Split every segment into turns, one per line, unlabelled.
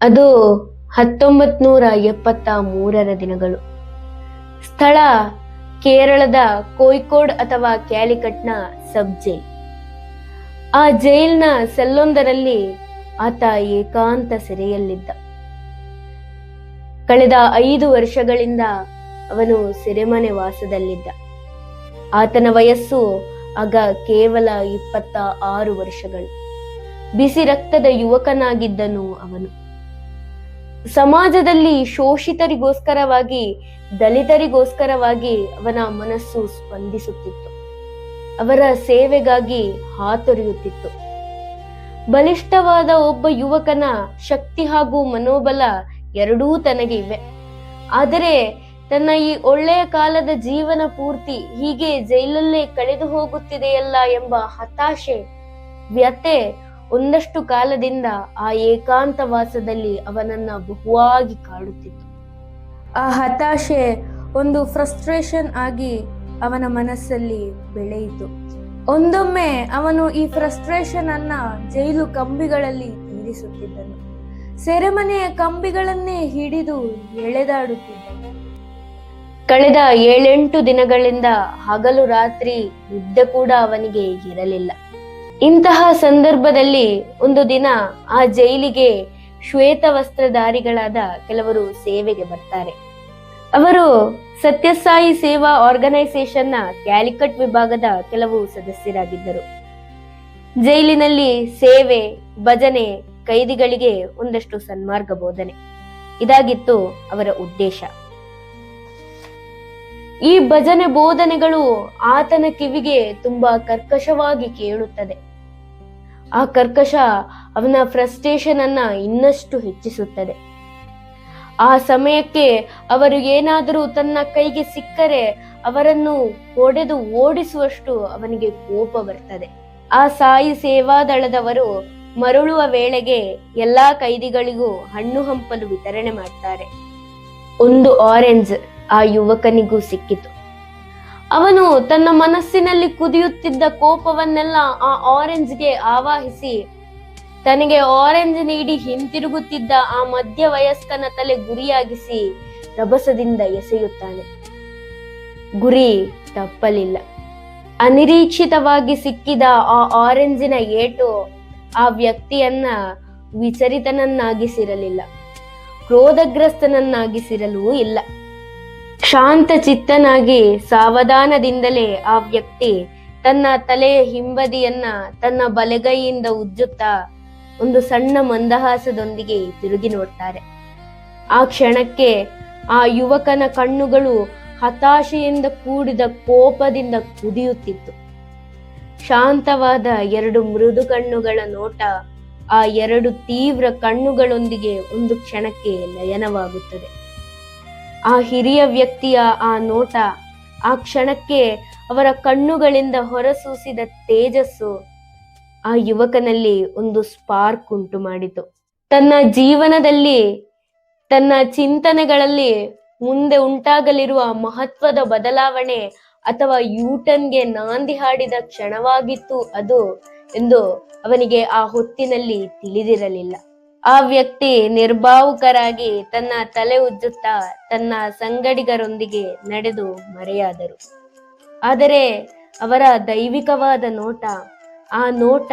ಅದು ಹತ್ತೊಂಬತ್ ನೂರ ಎಪ್ಪತ್ತ ಮೂರರ ದಿನಗಳು. ಸ್ಥಳ ಕೇರಳದ ಕೋಯ್ಕೋಡ್ ಅಥವಾ ಕ್ಯಾಲಿಕಟ್ನ ಸಬ್ ಜೈಲ್. ಆ ಜೈಲ್ನ ಸೆಲ್ಲೊಂದರಲ್ಲಿ ಆತ ಏಕಾಂತ ಸೆರೆಯಲ್ಲಿದ್ದ. ಕಳೆದ ಐದು ವರ್ಷಗಳಿಂದ ಅವನು ಸೆರೆಮನೆ ವಾಸದಲ್ಲಿದ್ದ. ಆತನ ವಯಸ್ಸು ಆಗ ಕೇವಲ ಇಪ್ಪತ್ತ ಆರು ವರ್ಷಗಳು. ಬಿಸಿ ರಕ್ತದ ಯುವಕನಾಗಿದ್ದನು ಅವನು. ಸಮಾಜದಲ್ಲಿ ಶೋಷಿತರಿಗೋಸ್ಕರವಾಗಿ, ದಲಿತರಿಗೋಸ್ಕರವಾಗಿ ಅವನ ಮನಸ್ಸು ಸ್ಪಂದಿಸುತ್ತಿತ್ತು. ಅವರ ಸೇವೆಗಾಗಿ ಹಾತೊರೆಯುತ್ತಿತ್ತು. ಬಲಿಷ್ಠವಾದ ಒಬ್ಬ ಯುವಕನ ಶಕ್ತಿ ಹಾಗೂ ಮನೋಬಲ ಎರಡೂ ತನಗೆ ಇವೆ. ಆದರೆ ತನ್ನ ಈ ಒಳ್ಳೆಯ ಕಾಲದ ಜೀವನ ಪೂರ್ತಿ ಹೀಗೆ ಜೈಲಲ್ಲೇ ಕಳೆದು ಹೋಗುತ್ತಿದೆಯಲ್ಲ ಎಂಬ ಹತಾಶೆ ವ್ಯತೆ ಒಂದಷ್ಟು ಕಾಲದಿಂದ ಆ ಏಕಾಂತವಾಸದಲ್ಲಿ ಅವನನ್ನ ಬಹುವಾಗಿ ಕಾಡುತ್ತಿತ್ತು. ಆ ಹತಾಶೆ ಒಂದು ಫ್ರಸ್ಟ್ರೇಷನ್ ಆಗಿ ಅವನ ಮನಸ್ಸಲ್ಲಿ ಬೆಳೆಯಿತು. ಒಂದೊಮ್ಮೆ ಅವನು ಈ ಫ್ರಸ್ಟ್ರೇಷನ್ ಅನ್ನ ಜೈಲು ಕಂಬಿಗಳಲ್ಲಿ ತೀರಿಸುತ್ತಿದ್ದನು ಸೆರೆಮನೆಯ ಕಂಬಿಗಳನ್ನೇ ಹಿಡಿದು ಎಳೆದಾಡುತ್ತಿದ್ದನು. ಕಳೆದ ಏಳೆಂಟು ದಿನಗಳಿಂದ ಹಗಲು ರಾತ್ರಿ ನಿದ್ದೆ ಕೂಡ ಅವನಿಗೆ ಇರಲಿಲ್ಲ. ಇಂತಹ ಸಂದರ್ಭದಲ್ಲಿ ಒಂದು ದಿನ ಆ ಜೈಲಿಗೆ ಶ್ವೇತ ವಸ್ತ್ರಧಾರಿಗಳಾದ ಕೆಲವರು ಸೇವೆಗೆ ಬರ್ತಾರೆ. ಅವರು ಸತ್ಯಸಾಯಿ ಸೇವಾ ಆರ್ಗನೈಸೇಷನ್ನ ಕ್ಯಾಲಿಕಟ್ ವಿಭಾಗದ ಕೆಲವು ಸದಸ್ಯರಾಗಿದ್ದರು. ಜೈಲಿನಲ್ಲಿ ಸೇವೆ, ಭಜನೆ, ಕೈದಿಗಳಿಗೆ ಒಂದಷ್ಟು ಸನ್ಮಾರ್ಗ ಬೋಧನೆ. ಇದಾಗಿತ್ತು ಅವರ ಉದ್ದೇಶ. ಈ ಭಜನೆ ಬೋಧನೆಗಳು ಆತನ ಕಿವಿಗೆ ತುಂಬಾ ಕರ್ಕಶವಾಗಿ ಕೇಳುತ್ತದೆ. ಆ ಕರ್ಕಶ ಅವನ ಫ್ರಸ್ಟ್ರೇಷನ್ ಅನ್ನ ಇನ್ನಷ್ಟು ಹೆಚ್ಚಿಸುತ್ತದೆ. ಆ ಸಮಯಕ್ಕೆ ಅವರು ಏನಾದರೂ ತನ್ನ ಕೈಗೆ ಸಿಕ್ಕರೆ ಅವರನ್ನು ಹೊಡೆದು ಓಡಿಸುವಷ್ಟು ಅವನಿಗೆ ಕೋಪ ಬರ್ತದೆ. ಆ ಸಾಯಿ ಸೇವಾದಳದವರು ಮರಳುವ ವೇಳೆಗೆ ಎಲ್ಲಾ ಕೈದಿಗಳಿಗೂ ಹಣ್ಣು ಹಂಪಲು ವಿತರಣೆ ಮಾಡ್ತಾರೆ. ಒಂದು ಆರೆಂಜ್ ಆ ಯುವಕನಿಗೂ ಸಿಕ್ಕಿತು. ಅವನು ತನ್ನ ಮನಸ್ಸಿನಲ್ಲಿ ಕುದಿಯುತ್ತಿದ್ದ ಕೋಪವನ್ನೆಲ್ಲ ಆ ಆರೆಂಜ್ಗೆ ಆವಾಹಿಸಿ, ತನಗೆ ಆರೆಂಜ್ ನೀಡಿ ಹಿಂತಿರುಗುತ್ತಿದ್ದ ಆ ಮಧ್ಯ ವಯಸ್ಕನ ತಲೆ ಗುರಿಯಾಗಿಸಿ ರಭಸದಿಂದ ಎಸೆಯುತ್ತಾನೆ. ಗುರಿ ತಪ್ಪಲಿಲ್ಲ. ಅನಿರೀಕ್ಷಿತವಾಗಿ ಸಿಕ್ಕಿದ ಆ ಆರೆಂಜಿನ ಏಟು ಆ ವ್ಯಕ್ತಿಯನ್ನ ವಿಚರಿತನನ್ನಾಗಿಸಿರಲಿಲ್ಲ. ಕ್ರೋಧಗ್ರಸ್ತನನ್ನಾಗಿಸಿರಲೂ ಇಲ್ಲ. ಶಾಂತ ಚಿತ್ತನಾಗಿ ಸಾವಧಾನದಿಂದಲೇ ಆ ವ್ಯಕ್ತಿ ತನ್ನ ತಲೆಯ ಹಿಂಬದಿಯನ್ನ ತನ್ನ ಬಲಗೈಯಿಂದ ಉಜ್ಜುತ್ತಾ ಒಂದು ಸಣ್ಣ ಮಂದಹಾಸದೊಂದಿಗೆ ತಿರುಗಿ ನೋಡ್ತಾರೆ. ಆ ಕ್ಷಣಕ್ಕೆ ಆ ಯುವಕನ ಕಣ್ಣುಗಳು ಹತಾಶೆಯಿಂದ ಕೂಡಿದ ಕೋಪದಿಂದ ಕುದಿಯುತ್ತಿತ್ತು. ಶಾಂತವಾದ ಎರಡು ಮೃದು ಕಣ್ಣುಗಳ ನೋಟ ಆ ಎರಡು ತೀವ್ರ ಕಣ್ಣುಗಳೊಂದಿಗೆ ಒಂದು ಕ್ಷಣಕ್ಕೆ ಲಯನವಾಗುತ್ತದೆ ಆ ಹಿರಿಯ ವ್ಯಕ್ತಿಯ ಆ ನೋಟ, ಆ ಕ್ಷಣಕ್ಕೆ ಅವರ ಕಣ್ಣುಗಳಿಂದ ಹೊರಸೂಸಿದ ತೇಜಸ್ಸು ಆ ಯುವಕನಲ್ಲಿ ಒಂದು ಸ್ಪಾರ್ಕ್ ಉಂಟು ಮಾಡಿತು. ತನ್ನ ಜೀವನದಲ್ಲಿ, ತನ್ನ ಚಿಂತನೆಗಳಲ್ಲಿ ಮುಂದೆ ಉಂಟಾಗಲಿರುವ ಮಹತ್ವದ ಬದಲಾವಣೆ ಅಥವಾ ಯೂಟನ್ಗೆ ನಾಂದಿ ಹಾಡಿದ ಕ್ಷಣವಾಗಿತ್ತು ಅದು ಎಂದು ಅವನಿಗೆ ಆ ಹೊತ್ತಿನಲ್ಲಿ ತಿಳಿದಿರಲಿಲ್ಲ. ಆ ವ್ಯಕ್ತಿ ನಿರ್ಭಾವುಕರಾಗಿ ತನ್ನ ತಲೆ ಉಜ್ಜುತ್ತಾ ತನ್ನ ಸಂಗಡಿಗರೊಂದಿಗೆ ನಡೆದು ಮರೆಯಾದರು. ಆದರೆ ಅವರ ದೈವಿಕವಾದ ನೋಟ, ಆ ನೋಟ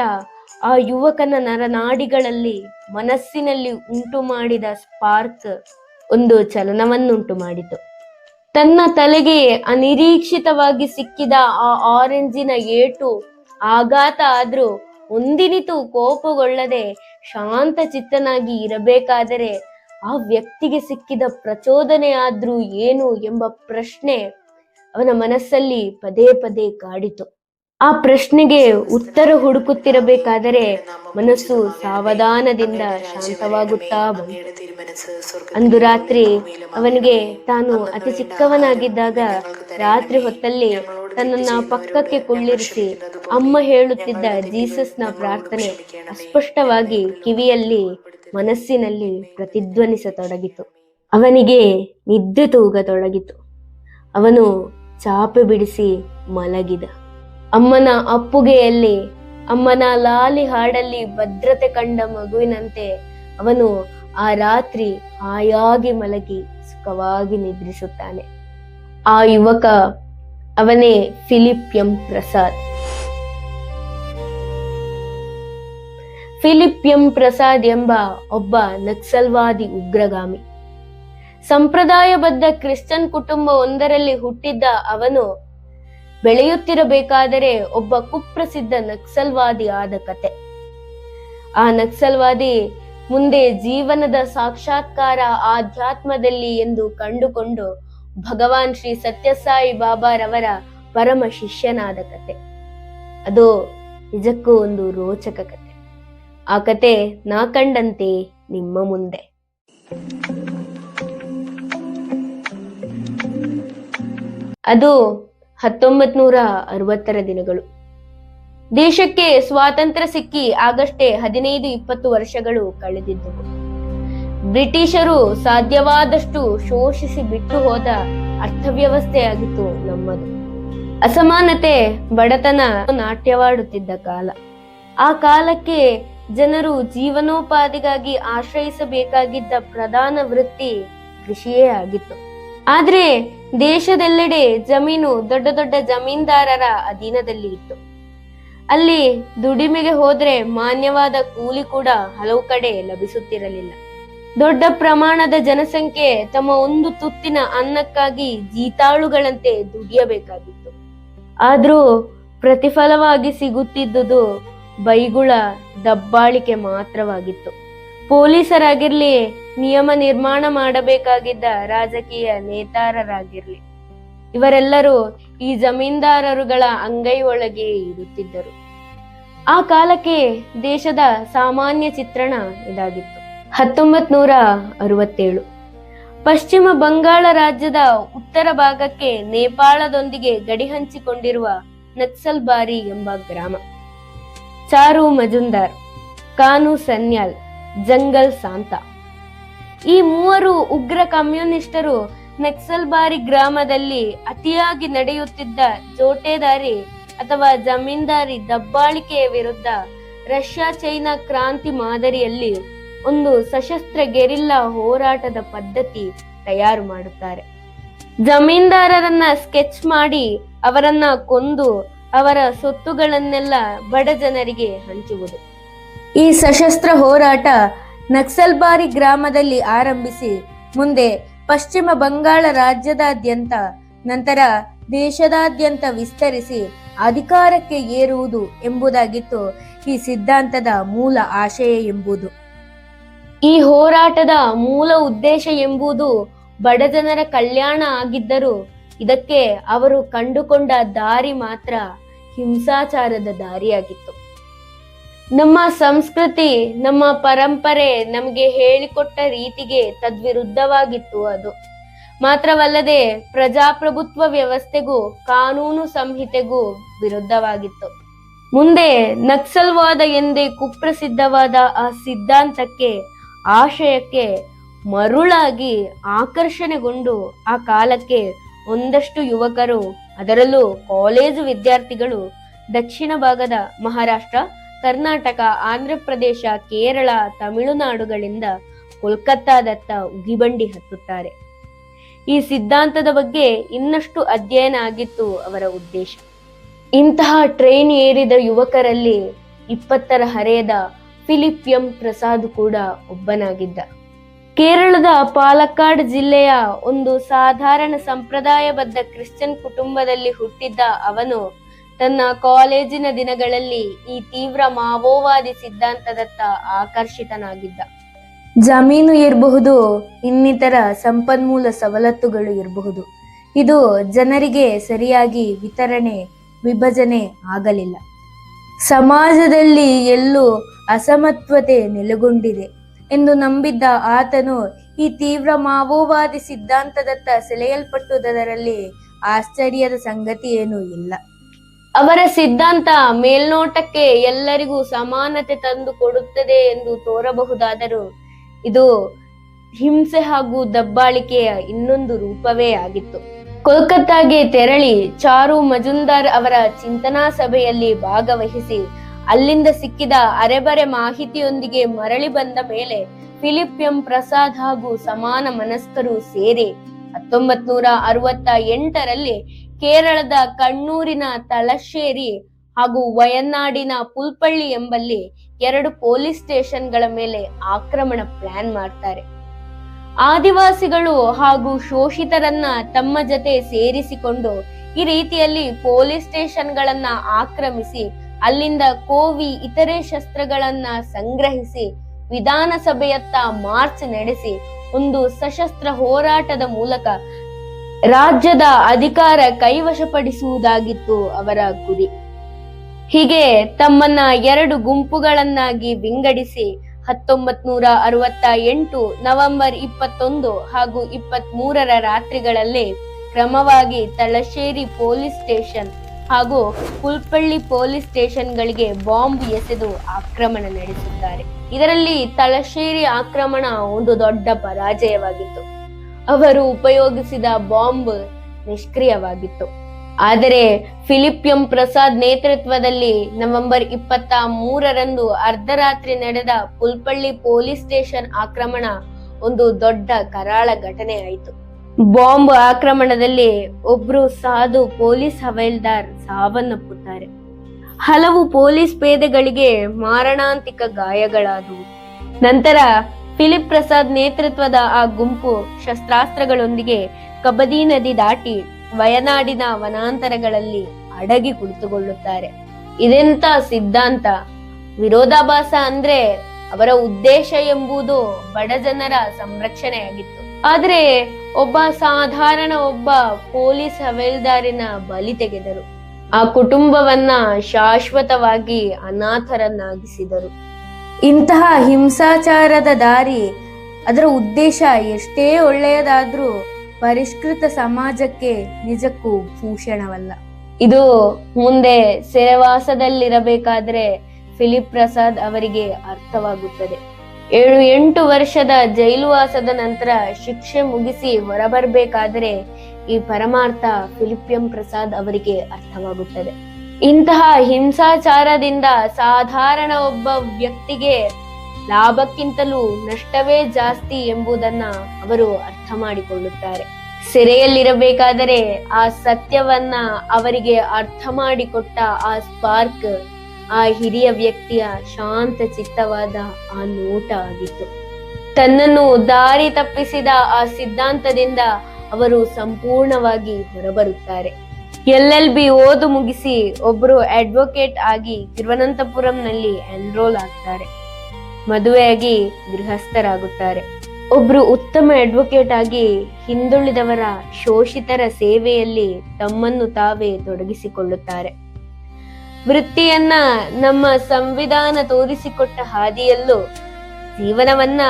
ಆ ಯುವಕನ ನರನಾಡಿಗಳಲ್ಲಿ ಮನಸ್ಸಿನಲ್ಲಿ ಉಂಟು ಮಾಡಿದ ಸ್ಪಾರ್ಕ್ ಒಂದು ಚಲನವನ್ನುಂಟು ಮಾಡಿತು. ತನ್ನ ತಲೆಗೆ ಅನಿರೀಕ್ಷಿತವಾಗಿ ಸಿಕ್ಕಿದ ಆ ಆರೆಂಜಿನ ಏಟು ಆಘಾತ ಆದ್ರೂ ಒಂದಿನಿತು ಕೋಪಗೊಳ್ಳದೆ ಶಾಂತ ಚಿತ್ತನಾಗಿ ಇರಬೇಕಾದರೆ ಆ ವ್ಯಕ್ತಿಗೆ ಸಿಕ್ಕಿದ ಪ್ರಚೋದನೆ ಆದ್ರೂ ಏನು ಎಂಬ ಪ್ರಶ್ನೆ ಅವನ ಮನಸ್ಸಲ್ಲಿ ಪದೇ ಪದೇ ಕಾಡಿತು. ಆ ಪ್ರಶ್ನೆಗೆ ಉತ್ತರ ಹುಡುಕುತ್ತಿರಬೇಕಾದರೆ ಮನಸ್ಸು ಸಾವಧಾನದಿಂದ ಶಾಂತವಾಗುತ್ತಾ ಅಂದು ರಾತ್ರಿ ಅವನಿಗೆ ತಾನು ಅತಿ ಚಿಕ್ಕವನಾಗಿದ್ದಾಗ ರಾತ್ರಿ ಹೊತ್ತಲ್ಲಿ ತನ್ನನ್ನ ಪಕ್ಕಕ್ಕೆ ಕುಳ್ಳಿರಿಸಿ ಅಮ್ಮ ಹೇಳುತ್ತಿದ್ದ ಜೀಸಸ್ನ ಪ್ರಾರ್ಥನೆ ಅಸ್ಪಷ್ಟವಾಗಿ ಕಿವಿಯಲ್ಲಿ ಮನಸ್ಸಿನಲ್ಲಿ ಪ್ರತಿಧ್ವನಿಸತೊಡಗಿತು. ಅವನಿಗೆ ನಿದ್ದೆ ತೂಗತೊಡಗಿತು. ಅವನು ಚಾಪೆ ಬಿಡಿಸಿ ಮಲಗಿದ. ಅಮ್ಮನ ಅಪ್ಪುಗೆಯಲ್ಲಿ, ಅಮ್ಮನ ಲಾಲಿ ಹಾಡಲ್ಲಿ ಭದ್ರತೆ ಕಂಡ ಮಗುವಿನಂತೆ ಅವನು ಆ ರಾತ್ರಿ ಹಾಯಾಗಿ ಮಲಗಿ ಸುಖವಾಗಿ ನಿದ್ರಿಸುತ್ತಾನೆ. ಆ ಯುವಕ ಅವನೇ Philip M. Prasad. Philip M. Prasad ಎಂಬ ಒಬ್ಬ ನಕ್ಸಲ್ವಾದಿ ಉಗ್ರಗಾಮಿ. ಸಂಪ್ರದಾಯಬದ್ಧ ಕ್ರಿಶ್ಚಿಯನ್ ಕುಟುಂಬ ಒಂದರಲ್ಲಿ ಹುಟ್ಟಿದ್ದ ಅವನು ಬೆಳೆಯುತ್ತಿರಬೇಕಾದರೆ ಒಬ್ಬ ಕುಪ್ರಸಿದ್ಧ ನಕ್ಸಲ್ವಾದಿ ಆದ ಕತೆ. ಆ ನಕ್ಸಲ್ವಾದಿ ಮುಂದೆ ಜೀವನದ ಸಾಕ್ಷಾತ್ಕಾರ ಆಧ್ಯಾತ್ಮದಲ್ಲಿ ಎಂದು ಕಂಡುಕೊಂಡು ಭಗವಾನ್ ಶ್ರೀ ಸತ್ಯಸಾಯಿ ಬಾಬಾರವರ ಪರಮ ಶಿಷ್ಯನಾದ ಕತೆ. ಅದು ನಿಜಕ್ಕೂ ಒಂದು ರೋಚಕ ಕತೆ. ಆ ಕತೆ ನಾ ಕಂಡಂತೆ ನಿಮ್ಮ ಮುಂದೆ. ಅದು ಹತ್ತೊಂಬತ್ ನೂರ ಅರವತ್ತರ ದಿನಗಳು. ದೇಶಕ್ಕೆ ಸ್ವಾತಂತ್ರ್ಯ ಸಿಕ್ಕಿ ಆಗಷ್ಟೇ ಹದಿನೈದು ಇಪ್ಪತ್ತು ವರ್ಷಗಳು ಕಳೆದಿದ್ದವು. ಬ್ರಿಟಿಷರು ಸಾಧ್ಯವಾದಷ್ಟು ಶೋಷಿಸಿ ಬಿಟ್ಟು ಹೋದ ಅರ್ಥವ್ಯವಸ್ಥೆಯಾಗಿತ್ತು ನಮ್ಮದು. ಅಸಮಾನತೆ, ಬಡತನ, ನಾಟ್ಯವಾಡುತ್ತಿದ್ದ ಕಾಲ. ಆ ಕಾಲಕ್ಕೆ ಜನರು ಜೀವನೋಪಾಧಿಗಾಗಿ ಆಶ್ರಯಿಸಬೇಕಾಗಿದ್ದ ಪ್ರಧಾನ ವೃತ್ತಿ ಕೃಷಿಯೇ ಆಗಿತ್ತು. ಆದ್ರೆ ದೇಶದೆಲ್ಲೆಡೆ ಜಮೀನು ದೊಡ್ಡ ದೊಡ್ಡ ಜಮೀನ್ದಾರರ ಅಧೀನದಲ್ಲಿ ಇತ್ತು. ಅಲ್ಲಿ ದುಡಿಮೆಗೆ ಹೋದ್ರೆ ಮಾನ್ಯವಾದ ಕೂಲಿ ಕೂಡ ಹಲವು ಕಡೆ ಲಭಿಸುತ್ತಿರಲಿಲ್ಲ. ದೊಡ್ಡ ಪ್ರಮಾಣದ ಜನಸಂಖ್ಯೆ ತಮ್ಮ ಒಂದು ತುತ್ತಿನ ಅನ್ನಕ್ಕಾಗಿ ಜೀತಾಳುಗಳಂತೆ ದುಡಿಯಬೇಕಾಗಿತ್ತು. ಆದ್ರೂ ಪ್ರತಿಫಲವಾಗಿ ಸಿಗುತ್ತಿದ್ದುದು ಬೈಗುಳ ದಬ್ಬಾಳಿಕೆ ಮಾತ್ರವಾಗಿತ್ತು. ಪೊಲೀಸರಾಗಿರ್ಲಿ, ನಿಯಮ ನಿರ್ಮಾಣ ಮಾಡಬೇಕಾಗಿದ್ದ ರಾಜಕೀಯ ನೇತಾರರಾಗಿರ್ಲಿ. ಇವರೆಲ್ಲರೂ ಈ ಜಮೀನ್ದಾರರುಗಳ ಅಂಗೈ ಒಳಗೆ ಇರುತ್ತಿದ್ದರು. ಆ ಕಾಲಕ್ಕೆ ದೇಶದ ಸಾಮಾನ್ಯ ಚಿತ್ರಣ ಇದಾಗಿತ್ತು. ಹತ್ತೊಂಬತ್ ನೂರ ಅರವತ್ತೇಳು. ಪಶ್ಚಿಮ ಬಂಗಾಳ ರಾಜ್ಯದ ಉತ್ತರ ಭಾಗಕ್ಕೆ ನೇಪಾಳದೊಂದಿಗೆ ಗಡಿ ಹಂಚಿಕೊಂಡಿರುವ ನಕ್ಸಲ್ಬಾರಿ ಎಂಬ ಗ್ರಾಮ. ಚಾರು ಮಜುಂದಾರ್ ಕಾನು ಸನ್ಯಾಲ್ ಜಂಗಲ್ ಸಾಂತ ಈ ಮೂವರು ಉಗ್ರ ಕಮ್ಯುನಿಸ್ಟರು ನಕ್ಸಲ್ಬಾರಿ ಗ್ರಾಮದಲ್ಲಿ ಅತಿಯಾಗಿ ನಡೆಯುತ್ತಿದ್ದ ಜೋಟೆದಾರಿ ಅಥವಾ ಜಮೀನ್ದಾರಿ ದಬ್ಬಾಳಿಕೆಯ ವಿರುದ್ಧ ರಷ್ಯಾ ಚೈನಾ ಕ್ರಾಂತಿ ಮಾದರಿಯಲ್ಲಿ ಒಂದು ಸಶಸ್ತ್ರ ಗೆರಿಲ್ಲಾ ಹೋರಾಟದ ಪದ್ಧತಿ ತಯಾರು ಮಾಡುತ್ತಾರೆ. ಜಮೀನ್ದಾರರನ್ನ ಸ್ಕೆಚ್ ಮಾಡಿ ಅವರನ್ನ ಕೊಂದು ಅವರ ಸೊತ್ತುಗಳನ್ನೆಲ್ಲ ಬಡ ಜನರಿಗೆ ಹಂಚುವುದು. ಈ ಸಶಸ್ತ್ರ ಹೋರಾಟ ನಕ್ಸಲ್ಬಾರಿ ಗ್ರಾಮದಲ್ಲಿ ಆರಂಭಿಸಿ, ಮುಂದೆ ಪಶ್ಚಿಮ ಬಂಗಾಳ ರಾಜ್ಯದಾದ್ಯಂತ, ನಂತರ ದೇಶದಾದ್ಯಂತ ವಿಸ್ತರಿಸಿ ಅಧಿಕಾರಕ್ಕೆ ಏರುವುದು ಎಂಬುದಾಗಿತ್ತು ಈ ಸಿದ್ಧಾಂತದ ಮೂಲ ಆಶಯ ಎಂಬುದು. ಈ ಹೋರಾಟದ ಮೂಲ ಉದ್ದೇಶ ಎಂಬುದು ಬಡಜನರ ಕಲ್ಯಾಣ ಆಗಿದ್ದರೂ, ಇದಕ್ಕೆ ಅವರು ಕಂಡುಕೊಂಡ ದಾರಿ ಮಾತ್ರ ಹಿಂಸಾಚಾರದ ದಾರಿಯಾಗಿತ್ತು. ನಮ್ಮ ಸಂಸ್ಕೃತಿ, ನಮ್ಮ ಪರಂಪರೆ ನಮಗೆ ಹೇಳಿಕೊಟ್ಟ ರೀತಿಗೆ ತದ್ವಿರುದ್ಧವಾಗಿತ್ತು ಅದು. ಮಾತ್ರವಲ್ಲದೆ ಪ್ರಜಾಪ್ರಭುತ್ವ ವ್ಯವಸ್ಥೆಗೂ, ಕಾನೂನು ಸಂಹಿತೆಗೂ ವಿರುದ್ಧವಾಗಿತ್ತು. ಮುಂದೆ ನಕ್ಸಲ್ವಾದ ಎಂದೇ ಕುಪ್ರಸಿದ್ಧವಾದ ಆ ಸಿದ್ಧಾಂತಕ್ಕೆ, ಆಶಯಕ್ಕೆ ಮರುಳಾಗಿ ಆಕರ್ಷಣೆಗೊಂಡು ಆ ಕಾಲಕ್ಕೆ ಒಂದಷ್ಟು ಯುವಕರು, ಅದರಲ್ಲೂ ಕಾಲೇಜು ವಿದ್ಯಾರ್ಥಿಗಳು, ದಕ್ಷಿಣ ಭಾಗದ ಮಹಾರಾಷ್ಟ್ರ ಕರ್ನಾಟಕ ಆಂಧ್ರಪ್ರದೇಶ ಕೇರಳ, ತಮಿಳುನಾಡುಗಳಿಂದ ಕೋಲ್ಕತ್ತಾದತ್ತ ಉಗಿಬಂಡಿ ಹತ್ತುತ್ತಾರೆ. ಈ ಸಿದ್ಧಾಂತದ ಬಗ್ಗೆ ಇನ್ನಷ್ಟು ಅಧ್ಯಯನ ಆಗಿತ್ತು ಅವರ ಉದ್ದೇಶ. ಇಂತಹ ಟ್ರೈನ್ ಏರಿದ ಯುವಕರಲ್ಲಿ ಇಪ್ಪತ್ತರ ಹರೆಯದ ಫಿಲಿಪ್ ಎಂ ಪ್ರಸಾದ್ ಕೂಡ ಒಬ್ಬನಾಗಿದ್ದ. ಕೇರಳದ ಪಾಲಕ್ಕಾಡ್ ಜಿಲ್ಲೆಯ ಒಂದು ಸಾಧಾರಣ ಸಂಪ್ರದಾಯಬದ್ಧ ಕ್ರಿಶ್ಚಿಯನ್ ಕುಟುಂಬದಲ್ಲಿ ಹುಟ್ಟಿದ್ದ ಅವನು ತನ್ನ ಕಾಲೇಜಿನ ದಿನಗಳಲ್ಲಿ ಈ ತೀವ್ರ ಮಾವೋವಾದಿ ಸಿದ್ಧಾಂತದತ್ತ ಆಕರ್ಷಿತನಾಗಿದ್ದ. ಜಮೀನು ಇರಬಹುದು, ಇನ್ನಿತರ ಸಂಪನ್ಮೂಲ ಸವಲತ್ತುಗಳು ಇರಬಹುದು. ಇದು ಜನರಿಗೆ ಸರಿಯಾಗಿ ವಿತರಣೆ, ವಿಭಜನೆ ಆಗಲಿಲ್ಲ. ಸಮಾಜದಲ್ಲಿ ಎಲ್ಲೂ ಅಸಮತ್ವತೆ ನೆಲೆಗೊಂಡಿದೆ ಎಂದು ನಂಬಿದ್ದ ಆತನು ಈ ತೀವ್ರ ಮಾವೋವಾದಿ ಸಿದ್ಧಾಂತದತ್ತ ಸೆಳೆಯಲ್ಪಟ್ಟುದರಲ್ಲಿ ಆಶ್ಚರ್ಯದ ಸಂಗತಿ ಇಲ್ಲ. ಅವರ ಸಿದ್ಧಾಂತ ಮೇಲ್ನೋಟಕ್ಕೆ ಎಲ್ಲರಿಗೂ ಸಮಾನತೆ ತಂದು ಕೊಡುತ್ತದೆ ಎಂದು ತೋರಬಹುದಾದರೂ ಇದು ಹಿಂಸೆ ಹಾಗೂ ದಬ್ಬಾಳಿಕೆಯ ಇನ್ನೊಂದು ರೂಪವೇ ಆಗಿತ್ತು. ಕೋಲ್ಕತ್ತಾಗೆ ತೆರಳಿ ಚಾರು ಮಜುಂದಾರ್ ಅವರ ಚಿಂತನಾ ಸಭೆಯಲ್ಲಿ ಭಾಗವಹಿಸಿ ಅಲ್ಲಿಂದ ಸಿಕ್ಕಿದ ಅರೆಬರೆ ಮಾಹಿತಿಯೊಂದಿಗೆ ಮರಳಿ ಬಂದ ಮೇಲೆ ಫಿಲಿಪ್ ಎಂ ಪ್ರಸಾದ್ ಹಾಗೂ ಸಮಾನ ಮನಸ್ಕರು ಸೇರಿ ಹತ್ತೊಂಬತ್ ನೂರ ಅರವತ್ತ ಎಂಟರಲ್ಲಿ ಕೇರಳದ ಕಣ್ಣೂರಿನ ತಲಶ್ಶೇರಿ ಹಾಗೂ ವಯನಾಡಿನ ಪುಲ್ಪಳ್ಳಿ ಎಂಬಲ್ಲಿ ಎರಡು ಪೊಲೀಸ್ ಸ್ಟೇಷನ್ಗಳ ಮೇಲೆ ಆಕ್ರಮಣ ಪ್ಲಾನ್ ಮಾಡ್ತಾರೆ. ಆದಿವಾಸಿಗಳು ಹಾಗೂ ಶೋಷಿತರನ್ನ ತಮ್ಮ ಜೊತೆ ಸೇರಿಸಿಕೊಂಡು ಈ ರೀತಿಯಲ್ಲಿ ಪೊಲೀಸ್ ಸ್ಟೇಷನ್ಗಳನ್ನ ಆಕ್ರಮಿಸಿ, ಅಲ್ಲಿಂದ ಕೋವಿ ಇತರೆ ಶಸ್ತ್ರಗಳನ್ನ ಸಂಗ್ರಹಿಸಿ, ವಿಧಾನಸಭೆಯತ್ತ ಮಾರ್ಚ್ ನಡೆಸಿ, ಒಂದು ಸಶಸ್ತ್ರ ಹೋರಾಟದ ಮೂಲಕ ರಾಜ್ಯದ ಅಧಿಕಾರ ಕೈವಶಪಡಿಸುವುದಾಗಿತ್ತು ಅವರ ಗುರಿ. ಹೀಗೆ ತಮ್ಮನ್ನ ಎರಡು ಗುಂಪುಗಳನ್ನಾಗಿ ವಿಂಗಡಿಸಿ ಹತ್ತೊಂಬತ್ ನೂರ ಅರವತ್ತ ಎಂಟು ನವೆಂಬರ್ ಇಪ್ಪತ್ತೊಂದು ಹಾಗೂ ಇಪ್ಪತ್ತ್ ಮೂರರ ರಾತ್ರಿಗಳಲ್ಲಿ ಕ್ರಮವಾಗಿ ತಳಶೇರಿ ಪೊಲೀಸ್ ಸ್ಟೇಷನ್ ಹಾಗೂ ಪುಲ್ಪಳ್ಳಿ ಪೊಲೀಸ್ ಸ್ಟೇಷನ್ಗಳಿಗೆ ಬಾಂಬ್ ಎಸೆದು ಆಕ್ರಮಣ ನಡೆಸುತ್ತಾರೆ ಇದರಲ್ಲಿ ತಳಶೇರಿ ಆಕ್ರಮಣ ಒಂದು ದೊಡ್ಡ ಪರಾಜಯವಾಗಿತ್ತು. ಅವರು ಉಪಯೋಗಿಸಿದ ಬಾಂಬ್ ನಿಷ್ಕ್ರಿಯವಾಗಿತ್ತು. ಆದರೆ ಫಿಲಿಪ್ ಎಂ ಪ್ರಸಾದ್ ನೇತೃತ್ವದಲ್ಲಿ ನವೆಂಬರ್ ಇಪ್ಪತ್ತ ಮೂರರಂದು ಅರ್ಧರಾತ್ರಿ ನಡೆದ ಪುಲ್ಪಳ್ಳಿ ಪೊಲೀಸ್ ಸ್ಟೇಷನ್ ಆಕ್ರಮಣ ಒಂದು ದೊಡ್ಡ ಕರಾಳ ಘಟನೆ ಆಯಿತು. ಬಾಂಬ್ ಆಕ್ರಮಣದಲ್ಲಿ ಒಬ್ರು ಸಾಧು ಪೊಲೀಸ್ ಹವೇಲ್ದಾರ್ ಸಾವನ್ನಪ್ಪುತ್ತಾರೆ. ಹಲವು ಪೊಲೀಸ್ ಪೇದೆಗಳಿಗೆ ಮಾರಣಾಂತಿಕ ಗಾಯಗಳಾದವು. ನಂತರ ಫಿಲಿಪ್ ಪ್ರಸಾದ್ ನೇತೃತ್ವದ ಆ ಗುಂಪು ಶಸ್ತ್ರಾಸ್ತ್ರಗಳೊಂದಿಗೆ ಕಬದಿ ನದಿ ದಾಟಿ ವಯನಾಡಿನ ವನಾಂತರಗಳಲ್ಲಿ ಅಡಗಿ ಕುಳಿತುಕೊಳ್ಳುತ್ತಾರೆ. ಇದೆಂತ ಸಿದ್ಧಾಂತ? ವಿರೋಧಾಭಾಸ ಅಂದ್ರೆ ಅವರ ಉದ್ದೇಶ ಎಂಬುದು ಬಡ ಜನರ ಸಂರಕ್ಷಣೆಯಾಗಿತ್ತು. ಆದ್ರೆ ಒಬ್ಬ ಸಾಧಾರಣ ಒಬ್ಬ ಪೊಲೀಸ್ ಹವೇಲ್ದಾರಿನ ಬಲಿ ತೆಗೆದರು. ಆ ಕುಟುಂಬವನ್ನ ಶಾಶ್ವತವಾಗಿ ಅನಾಥರನ್ನಾಗಿಸಿದರು. ಇಂತಹ ಹಿಂಸಾಚಾರದ ದಾರಿ ಅದರ ಉದ್ದೇಶ ಎಷ್ಟೇ ಒಳ್ಳೆಯದಾದ್ರೂ ಪರಿಷ್ಕೃತ ಸಮಾಜಕ್ಕೆ ನಿಜಕ್ಕೂ ಭೂಷಣವಲ್ಲ. ಇದು ಮುಂದೆ ಸೆರೆವಾಸದಲ್ಲಿರಬೇಕಾದ್ರೆ ಫಿಲಿಪ್ ಪ್ರಸಾದ್ ಅವರಿಗೆ ಅರ್ಥವಾಗುತ್ತದೆ. ಏಳು ಎಂಟು ವರ್ಷದ ಜೈಲುವಾಸದ ನಂತರ ಶಿಕ್ಷೆ ಮುಗಿಸಿ ಹೊರಬರಬೇಕಾದರೆ ಈ ಪರಮಾರ್ಥ ಫಿಲಿಪ್ ಎಂ ಪ್ರಸಾದ್ ಅವರಿಗೆ ಅರ್ಥವಾಗುತ್ತದೆ. ಇಂತಹ ಹಿಂಸಾಚಾರದಿಂದ ಸಾಧಾರಣ ಒಬ್ಬ ವ್ಯಕ್ತಿಗೆ ಲಾಭಕ್ಕಿಂತಲೂ ನಷ್ಟವೇ ಜಾಸ್ತಿ ಎಂಬುದನ್ನ ಅವರು ಅರ್ಥ ಮಾಡಿಕೊಳ್ಳುತ್ತಾರೆ. ಸೆರೆಯಲ್ಲಿರಬೇಕಾದರೆ ಆ ಸತ್ಯವನ್ನ ಅವರಿಗೆ ಅರ್ಥ ಮಾಡಿಕೊಟ್ಟ ಆ ಸ್ಪಾರ್ಕ್, ಆ ಹಿರಿಯ ವ್ಯಕ್ತಿಯ ಶಾಂತ ಚಿತ್ತವಾದ ಆ ನೋಟ ಆಗಿತ್ತು. ತನ್ನನ್ನು ದಾರಿ ತಪ್ಪಿಸಿದ ಆ ಸಿದ್ಧಾಂತದಿಂದ ಅವರು ಸಂಪೂರ್ಣವಾಗಿ ಹೊರಬರುತ್ತಾರೆ. ಎಲ್ ಎಲ್ ಬಿ ಓದು ಮುಗಿಸಿ ಒಬ್ರು ಅಡ್ವೊಕೇಟ್ ಆಗಿ ತಿರುವನಂತಪುರಂನಲ್ಲಿ ಎನ್ರೋಲ್ ಆಗ್ತಾರೆ. ಮದುವೆಯಾಗಿ ಗೃಹಸ್ಥರಾಗುತ್ತಾರೆ. ಒಬ್ರು ಉತ್ತಮ ಅಡ್ವೊಕೇಟ್ ಆಗಿ ಹಿಂದುಳಿದವರ ಶೋಷಿತರ ಸೇವೆಯಲ್ಲಿ ತಮ್ಮನ್ನು ತಾವೇ ತೊಡಗಿಸಿಕೊಳ್ಳುತ್ತಾರೆ. ವೃತ್ತಿಯನ್ನ ನಮ್ಮ ಸಂವಿಧಾನ ತೋರಿಸಿಕೊಟ್ಟ ಹಾದಿಯಲ್ಲೂ, ಜೀವನವನ್ನ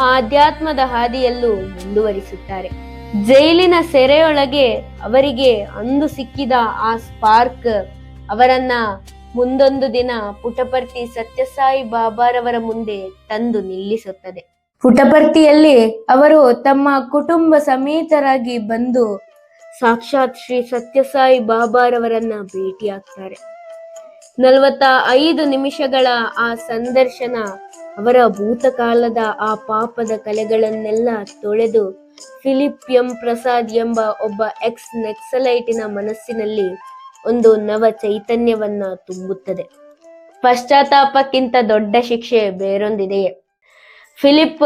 ಆಧ್ಯಾತ್ಮದ ಹಾದಿಯಲ್ಲೂ ಮುಂದುವರಿಸುತ್ತಾರೆ. ಜೈಲಿನ ಸೆರೆಯೊಳಗೆ ಅವರಿಗೆ ಅಂದು ಸಿಕ್ಕಿದ ಆ ಸ್ಪಾರ್ಕ್ ಅವರನ್ನ ಮುಂದೊಂದು ದಿನ ಪುಟಪರ್ತಿ ಸತ್ಯಸಾಯಿ ಬಾಬಾರವರ ಮುಂದೆ ತಂದು ನಿಲ್ಲಿಸುತ್ತದೆ. ಪುಟಪರ್ತಿಯಲ್ಲಿ ಅವರು ತಮ್ಮ ಕುಟುಂಬ ಸಮೇತರಾಗಿ ಬಂದು ಸಾಕ್ಷಾತ್ ಶ್ರೀ ಸತ್ಯಸಾಯಿ ಬಾಬಾರವರನ್ನ ಭೇಟಿಯಾಗ್ತಾರೆ. ನಲವತ್ತ ಐದು ನಿಮಿಷಗಳ ಆ ಸಂದರ್ಶನ ಅವರ ಭೂತಕಾಲದ ಆ ಪಾಪದ ಕಲೆಗಳನ್ನೆಲ್ಲ ತೊಳೆದು ಫಿಲಿಪ್ ಎಂ ಪ್ರಸಾದ್ ಎಂಬ ಒಬ್ಬ ಎಕ್ಸ್ ನೆಕ್ಸಲೈಟಿನ ಮನಸ್ಸಿನಲ್ಲಿ ಒಂದು ನವ ಚೈತನ್ಯವನ್ನ ತುಂಬುತ್ತದೆ. ಪಶ್ಚಾತ್ತಾಪಕ್ಕಿಂತ ದೊಡ್ಡ ಶಿಕ್ಷೆ ಬೇರೊಂದಿದೆಯೇ? ಫಿಲಿಪ್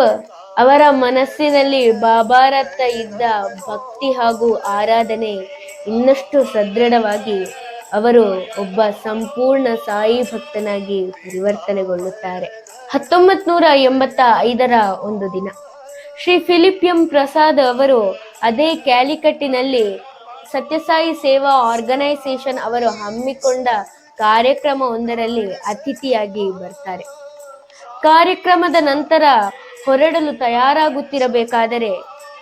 ಅವರ ಮನಸ್ಸಿನಲ್ಲಿ ಬಾಬಾರತ್ತ ಇದ್ದ ಭಕ್ತಿ ಹಾಗೂ ಆರಾಧನೆ ಇನ್ನಷ್ಟು ಸದೃಢವಾಗಿ ಅವರು ಒಬ್ಬ ಸಂಪೂರ್ಣ ಸಾಯಿ ಭಕ್ತನಾಗಿ ಪರಿವರ್ತನೆಗೊಳ್ಳುತ್ತಾರೆ. ಹತ್ತೊಂಬತ್ ನೂರ ಎಂಬತ್ತ ಐದರ ಒಂದು ದಿನ. ಶ್ರೀ ಫಿಲಿಪ್ ಎಂ ಪ್ರಸಾದ್ ಅವರು ಅದೇ ಕ್ಯಾಲಿಕಟ್ಟಿನಲ್ಲಿ ಸತ್ಯಸಾಯಿ ಸೇವಾ ಆರ್ಗನೈಸೇಷನ್ ಅವರು ಹಮ್ಮಿಕೊಂಡ ಕಾರ್ಯಕ್ರಮ ಒಂದರಲ್ಲಿ ಅತಿಥಿಯಾಗಿ ಬರ್ತಾರೆ. ಕಾರ್ಯಕ್ರಮದ ನಂತರ ಹೊರಡಲು ತಯಾರಾಗುತ್ತಿರಬೇಕಾದರೆ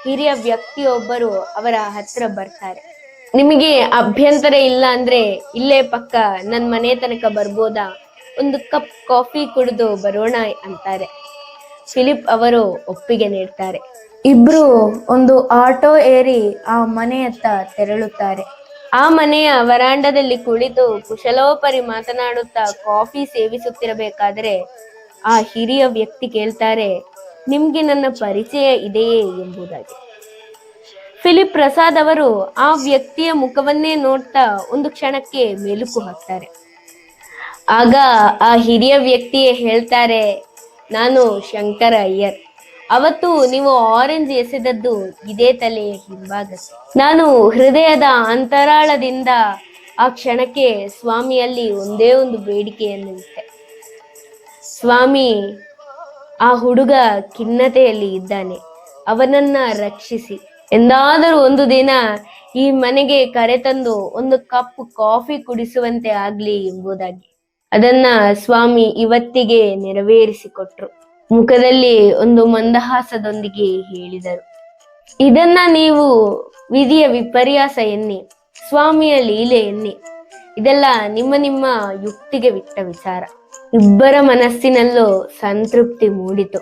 ಹಿರಿಯ ವ್ಯಕ್ತಿಯೊಬ್ಬರು ಅವರ ಹತ್ರ ಬರ್ತಾರೆ. ನಿಮಗೆ ಅಭ್ಯಂತರ ಇಲ್ಲ ಅಂದ್ರೆ ಇಲ್ಲೇ ಪಕ್ಕ ನನ್ ಮನೆ ತನಕ ಬರ್ಬೋದಾ? ಒಂದು ಕಪ್ ಕಾಫಿ ಕುಡಿದು ಬರೋಣ ಅಂತಾರೆ. ಫಿಲಿಪ್ ಅವರು ಒಪ್ಪಿಗೆ ನೀಡ್ತಾರೆ. ಇಬ್ರು ಒಂದು ಆಟೋ ಏರಿ ಆ ಮನೆಯತ್ತ ತೆರಳುತ್ತಾರೆ. ಆ ಮನೆಯ ವರಾಂಡದಲ್ಲಿ ಕುಳಿತು ಕುಶಲೋಪರಿ ಮಾತನಾಡುತ್ತಾ ಕಾಫಿ ಸೇವಿಸುತ್ತಿರಬೇಕಾದರೆ ಆ ಹಿರಿಯ ವ್ಯಕ್ತಿ ಕೇಳ್ತಾರೆ ನಿಮ್ಗೆ ನನ್ನ ಪರಿಚಯ ಇದೆಯೇ ಎಂಬುದಾಗಿ? ಫಿಲಿಪ್ ಪ್ರಸಾದ್ ಅವರು ಆ ವ್ಯಕ್ತಿಯ ಮುಖವನ್ನೇ ನೋಡ್ತಾ ಒಂದು ಕ್ಷಣಕ್ಕೆ ಮೆಲುಕು ಹಾಕ್ತಾರೆ. ಆಗ ಆ ಹಿರಿಯ ವ್ಯಕ್ತಿಯೇ ಹೇಳ್ತಾರೆ ನಾನು ಶಂಕರ ಅಯ್ಯರ್. ಅವತ್ತು ನೀವು ಆರೆಂಜ್ ಎಸೆದದ್ದು ಇದೇ ತಲೆಯ ಹಿಂಭಾಗ. ನಾನು ಹೃದಯದ ಅಂತರಾಳದಿಂದ ಆ ಕ್ಷಣಕ್ಕೆ ಸ್ವಾಮಿಯಲ್ಲಿ ಒಂದೇ ಒಂದು ಬೇಡಿಕೆಯನ್ನು ಇಟ್ಟೆ. ಸ್ವಾಮಿ, ಆ ಹುಡುಗ ಖಿನ್ನತೆಯಲ್ಲಿ ಇದ್ದಾನೆ. ಅವನನ್ನ ರಕ್ಷಿಸಿ. ಎಂದಾದರೂ ಒಂದು ದಿನ ಈ ಮನೆಗೆ ಕರೆತಂದು ಒಂದು ಕಪ್ ಕಾಫಿ ಕುಡಿಸುವಂತೆ ಆಗ್ಲಿ ಎಂಬುದಾಗಿ. ಅದನ್ನ ಸ್ವಾಮಿ ಇವತ್ತಿಗೆ ನೆರವೇರಿಸಿಕೊಟ್ರು. ಮುಖದಲ್ಲಿ ಒಂದು ಮಂದಹಾಸದೊಂದಿಗೆ ಹೇಳಿದರು. ಇದನ್ನ ನೀವು ವಿಧಿಯ ವಿಪರ್ಯಾಸ ಎನ್ನಿ, ಸ್ವಾಮಿಯ ಲೀಲೆ ಎನ್ನಿ, ಇದೆಲ್ಲ ನಿಮ್ಮ ನಿಮ್ಮ ಯುಕ್ತಿಗೆ ಬಿಟ್ಟ ವಿಚಾರ. ಇಬ್ಬರ ಮನಸ್ಸಿನಲ್ಲೂ ಸಂತೃಪ್ತಿ ಮೂಡಿತು.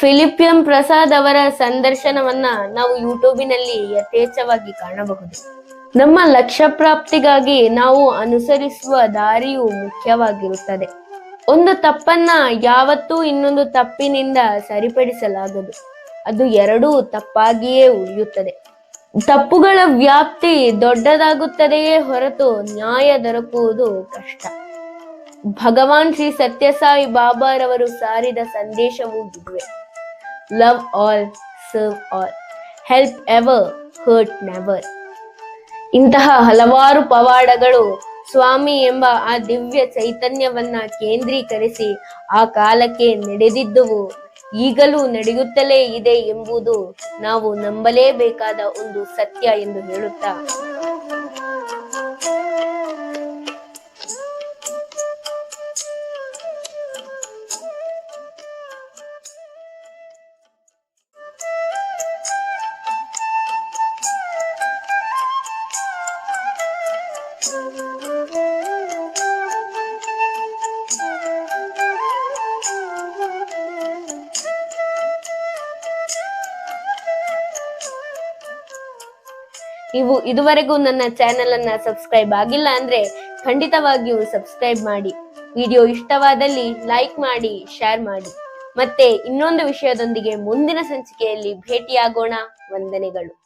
ಫಿಲಿಪಿಯಂ ಪ್ರಸಾದ್ ಅವರ ಸಂದರ್ಶನವನ್ನ ನಾವು ಯೂಟ್ಯೂಬಿನಲ್ಲಿ ಯಥೇಚ್ಛವಾಗಿ ಕಾಣಬಹುದು. ನಮ್ಮ ಲಕ್ಷ್ಯ ಪ್ರಾಪ್ತಿಗಾಗಿ ನಾವು ಅನುಸರಿಸುವ ದಾರಿಯು ಮುಖ್ಯವಾಗಿರುತ್ತದೆ. ಒಂದು ತಪ್ಪನ್ನ ಯಾವತ್ತೂ ಇನ್ನೊಂದು ತಪ್ಪಿನಿಂದ ಸರಿಪಡಿಸಲಾಗದು. ಅದು ಎರಡೂ ತಪ್ಪಾಗಿಯೇ ಉಳಿಯುತ್ತದೆ. ತಪ್ಪುಗಳ ವ್ಯಾಪ್ತಿ ದೊಡ್ಡದಾಗುತ್ತದೆಯೇ ಹೊರತು ನ್ಯಾಯ ದೊರಕುವುದು ಕಷ್ಟ. ಭಗವಾನ್ ಶ್ರೀ ಸತ್ಯಸಾಯಿ ಬಾಬಾರವರು ಸಾರಿದ ಸಂದೇಶವು ಇದುವೆ. Love all, serve all, help ever, hurt never. ಇಂತಹ ಹಲವಾರು ಪವಾಡಗಳು ಸ್ವಾಮಿ ಎಂಬ ಆ ದಿವ್ಯ ಚೈತನ್ಯವನ್ನ ಕೇಂದ್ರೀಕರಿಸಿ ಆ ಕಾಲಕ್ಕೆ ನಡೆದಿದ್ದುವು. ಈಗಲೂ ನಡೆಯುತ್ತಲೇ ಇದೆ ಎಂಬುದು ನಾವು ನಂಬಲೇಬೇಕಾದ ಒಂದು ಸತ್ಯ ಎಂದು ಹೇಳುತ್ತಾ. ನೀವು ಇದುವರೆಗೂ ನನ್ನ ಚಾನೆಲ್ ಅನ್ನ ಸಬ್ಸ್ಕ್ರೈಬ್ ಆಗಿಲ್ಲ ಅಂದ್ರೆ ಖಂಡಿತವಾಗಿಯೂ ಸಬ್ಸ್ಕ್ರೈಬ್ ಮಾಡಿ. ವಿಡಿಯೋ ಇಷ್ಟವಾದಲ್ಲಿ ಲೈಕ್ ಮಾಡಿ ಶೇರ್ ಮಾಡಿ. ಮತ್ತೆ ಇನ್ನೊಂದು ವಿಷಯದೊಂದಿಗೆ ಮುಂದಿನ ಸಂಚಿಕೆಯಲ್ಲಿ ಭೇಟಿಯಾಗೋಣ. ವಂದನೆಗಳು.